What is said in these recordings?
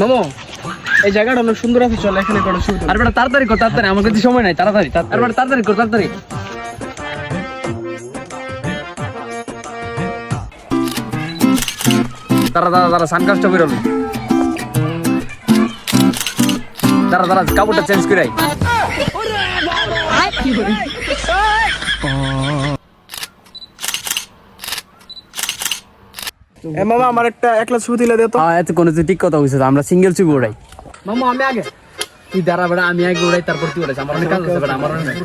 মামো এই জায়গাটা অনেক সুন্দর আছে চল এখানে করে শুরু আর বেটা তাড়াতাড়ি কর তাড়াতাড়ি আমার কাছে সময় নাই তাড়াতাড়ি আর বেটা তাড়াতাড়ি কর তাড়াতাড়ি। তারা দাঁড়া দাঁড়া সানগ্লাসটা বেরোলো দাঁড়া দাঁড়া কাপড়টা চেঞ্জ করে আই। এ মামা আমার একটা একলা ছবি তুলে দে তো। হ্যাঁ এত কোনো ঠিক কথা হয়েছে আমরা সিঙ্গেল ছবি উড়াই। মামা আমি আগে তুই দাঁড়া বেটা আমি আগে উড়াই তারপর তুই উড়াইছ আমার অনেক কাজ আছে বেটা আমার অনেক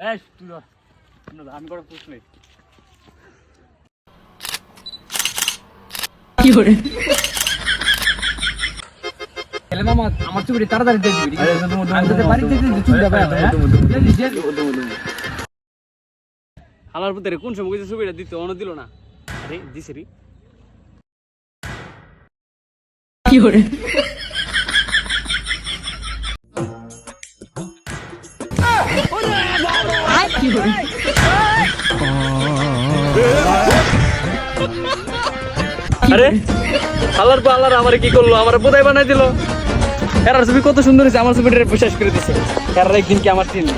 এই, তুই আমি কোনো পুষ নেই মামা আমার ছবিটি তাড়াতাড়ি দিয়ে দিবি। আমি তোকে বাড়িতে দিয়ে দিই, তুই যাবে আবার, হ্যাঁ? হালার পুত্রে কোন সময় কইছে ছবিটা দিতে অন দিল না। আরে দিছে রে। আরে আল্লাহর পর আল্লাহর আমার কি করল? আমার বোধাই বানাই দিল। এরার ছবি কত সুন্দর হয়েছে, আমার ছবিটা শেষ করে দিছে। এরার একদিন কি আমার চিনি